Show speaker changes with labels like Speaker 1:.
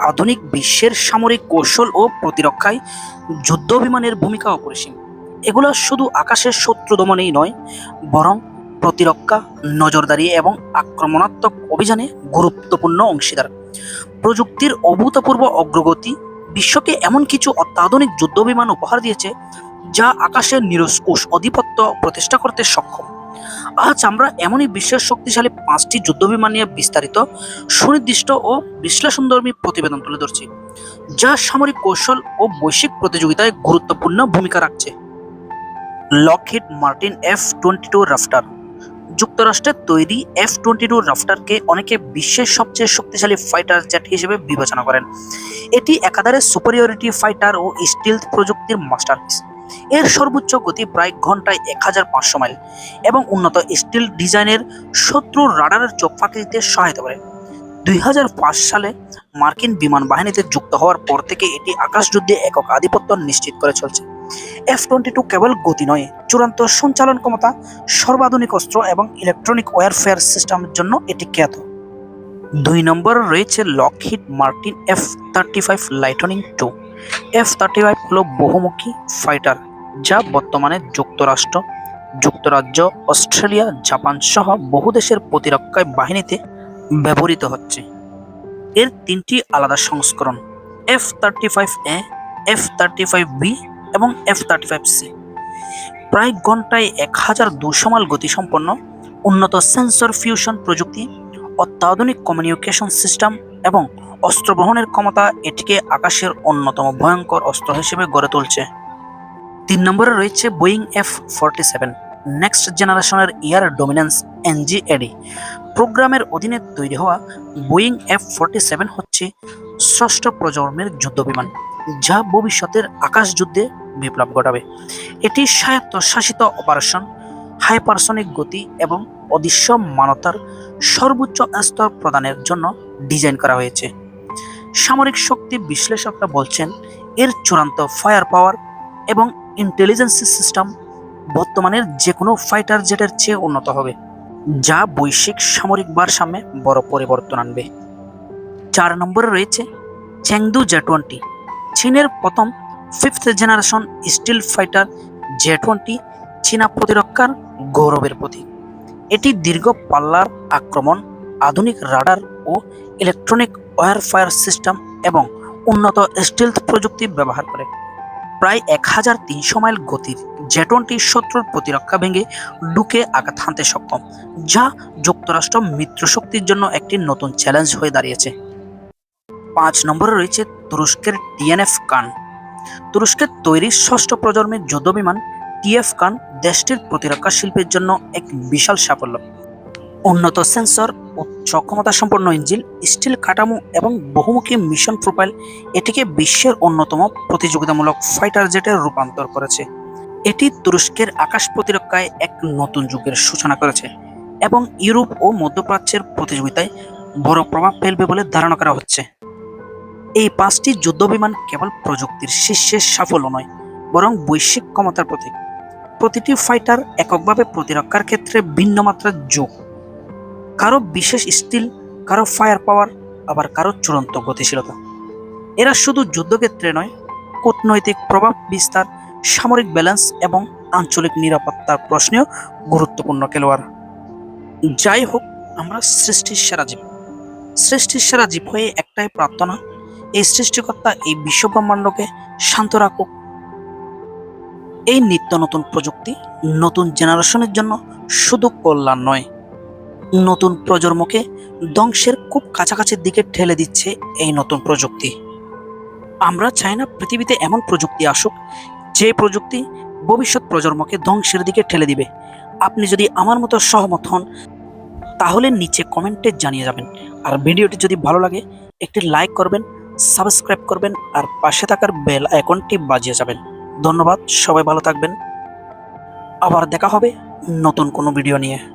Speaker 1: আধুনিক বিশ্বের সামরিক কৌশল ও প্রতিরক্ষায় যুদ্ধ বিমানের ভূমিকা অপরিসীম। এগুলো শুধু আকাশের শত্রু দমনেই নয়, বরং প্রতিরক্ষা, নজরদারি এবং আক্রমণাত্মক অভিযানে গুরুত্বপূর্ণ অংশীদার। প্রযুক্তির অভূতপূর্ব অগ্রগতি বিশ্বকে এমন কিছু অত্যাধুনিক যুদ্ধ বিমান উপহার দিয়েছে, যা আকাশের নিরস্কুশ আধিপত্য প্রতিষ্ঠা করতে সক্ষম। আজ আমরা এমনই বিশ্বের শক্তিশালী পাঁচটি যুদ্ধ বিমান নিয়ে বিস্তারিত, সুনির্দিষ্ট ও বিশ্লেষণধর্মী প্রতিবেদন তুলে ধরছি, যা সামরিক কৌশল ও বৈশ্বিক প্রতিযোগিতায় গুরুত্বপূর্ণ ভূমিকা রাখছে। Lockheed Martin F twenty two Raptor যুক্তরাষ্ট্রের তৈরি এফ টোয়েন্টি টু রাফটারকে অনেকে বিশ্বের সবচেয়ে শক্তিশালী ফাইটার জেট হিসেবে বিবেচনা করেন। এটি একাধারে সুপারিয়রিটি ফাইটার ও স্টিলথ প্রযুক্তির মাস্টারপিস এর সর্বোচ্চ গতি প্রায় ঘন্টায় এক হাজার পাঁচশো মাইল এবং উন্নত স্টিল ডিজাইনের শত্রুর রাডারের চোখ ফাঁকি দিতে সহায়তা করে। দুই হাজার পাঁচ সালে মার্কিন বিমান বাহিনীতে যুক্ত হওয়ার পর থেকে এটি আকাশযুদ্ধে একক আধিপত্য নিশ্চিত করে চলছে। এফ টোয়েন্টি টু কেবল গতি নয়, চূড়ান্ত সঞ্চালন ক্ষমতা, সর্বাধুনিক অস্ত্র এবং ইলেকট্রনিক ওয়ারফেয়ার সিস্টেমের জন্য এটি খ্যাত। দুই নম্বর রয়েছে Lockheed Martin F thirty five Lightning two F thirty five হল বহুমুখী ফাইটার যা বর্তমানে যুক্তরাষ্ট্র, যুক্তরাজ্য, অস্ট্রেলিয়া, জাপান সহ বহু দেশের প্রতিরক্ষায় বাহিনীতে ব্যবহৃত হচ্ছে। এর তিনটি আলাদা সংস্করণ F thirty five A F thirty five B এবং এফ থার্টি ফাইভ সি প্রায় ঘন্টায় এক হাজার দুশো মাইল গতিসম্পন্ন উন্নত সেন্সর ফিউশন প্রযুক্তি, অত্যাধুনিক কমিউনিকেশন সিস্টেম এবং অস্ত্র বহনের ক্ষমতা এটিকে আকাশের অন্যতম ভয়ঙ্কর অস্ত্র হিসেবে গড়ে তুলছে। তিন নম্বরে রয়েছে Boeing F forty seven, next generation air dominance NGAD প্রোগ্রামের অধীনে তৈরি হওয়া বোয়িং এফ ফর্টি সেভেন হচ্ছে ষষ্ঠ প্রজন্মের যুদ্ধবিমান, যা ভবিষ্যতের আকাশ যুদ্ধে বিপ্লব ঘটাবে। এটি স্বায়ত্তশাসিত অপারেশন, হাইপারসনিক গতি এবং অদৃশ্য মানতার সর্বোচ্চ স্তর প্রদানের জন্য ডিজাইন করা হয়েছে। সামরিক শক্তি বিশ্লেষকরা বলছেন, এর চূড়ান্ত ফায়ার পাওয়ার এবং ইন্টেলিজেন্স সিস্টেম বর্তমানের যে কোনো ফাইটার জেটের চেয়ে উন্নত হবে, যা বৈশ্বিক সামরিক ভারসাম্যে বড় পরিবর্তন আনবে। চার নম্বরে রয়েছে চেংদু জে টোয়েন্টি চীনের প্রথম fifth generation stealth fighter J twenty চীনা প্রতিরক্ষার গৌরবের প্রতীক। এটি দীর্ঘ পাল্লার আক্রমণ আধুনিক রাডার ও ইলেকট্রনিক ওয়ারফায়ার সিস্টেম এবং উন্নত স্টিলথ প্রযুক্তি ব্যবহার করে। প্রায় এক হাজার তিনশো মাইল গতির জেটনটি শত্রুর প্রতিরক্ষা ভেঙে ডুকে আঘাত হানতে সক্ষম, যা যুক্তরাষ্ট্র মিত্রশক্তির জন্য একটি নতুন চ্যালেঞ্জ হয়ে দাঁড়িয়েছে। পাঁচ নম্বরে রয়েছে তুরস্কের টিএনএফ কান। তুরস্কের তৈরি ষষ্ঠ প্রজন্মের যুদ্ধবিমান টিএফ কান দেশটির প্রতিরক্ষা শিল্পের জন্য এক বিশাল সাফল্য। উন্নত সেন্সর উচ্চ ক্ষমতা সম্পন্ন ইঞ্জিন স্টিল কাঠামো এবং বহুমুখী মিশন প্রোফাইল এটিকে বিশ্বের অন্যতম প্রতিযোগিতামূলক ফাইটার জেটের রূপান্তর করেছে। এটি তুরস্কের আকাশ প্রতিরক্ষায় এক নতুন যুগের সূচনা করেছে এবং ইউরোপ ও মধ্যপ্রাচ্যের প্রতিযোগিতায় বড় প্রভাব ফেলবে বলে ধারণা করা হচ্ছে। এই পাঁচটি যুদ্ধবিমান কেবল প্রযুক্তির শীর্ষের সাফল্য নয়, বরং বৈশ্বিক ক্ষমতার প্রতীক। প্রতিটি ফাইটার এককভাবে প্রতিরক্ষার ক্ষেত্রে ভিন্ন মাত্রার যোগ কারও বিশেষ স্টিল, কারও ফায়ার পাওয়ার, আবার কারও চূড়ান্ত গতিশীলতা। এরা শুধু যুদ্ধক্ষেত্রে নয়, কূটনৈতিক প্রভাব, বিস্তার, সামরিক ব্যালেন্স এবং আঞ্চলিক নিরাপত্তার প্রশ্নেও গুরুত্বপূর্ণ খেলোয়াড়। যাই হোক, আমরা সৃষ্টির সেরা জীব। সৃষ্টির সেরা জীব হয়ে একটাই প্রার্থনা, এই সৃষ্টিকর্তা এই বিশ্বব্রহ্মাণ্ডকে শান্ত রাখুক। এই নিত্য নতুন প্রযুক্তি নতুন জেনারেশনের জন্য শুধু কল্যাণ নয় নতুন প্রজন্মকে ধ্বংসের খুব কাছাকাছির দিকে ঠেলে দিচ্ছে এই নতুন প্রযুক্তি। আমরা চাই না পৃথিবীতে এমন প্রযুক্তি আসুক, যে প্রযুক্তি ভবিষ্যৎ প্রজন্মকে ধ্বংসের দিকে ঠেলে দিবে। আপনি যদি আমার মতো সহমত হন, তাহলে নিচে কমেন্টে জানিয়ে যাবেন। আর ভিডিওটি যদি ভালো লাগে, একটি লাইক করবেন, সাবস্ক্রাইব করবেন, আর পাশে থাকার বেল আইকনটি বাজিয়ে যাবেন। ধন্যবাদ, সবাই ভালো থাকবেন। আবার দেখা হবে নতুন কোনো ভিডিও নিয়ে।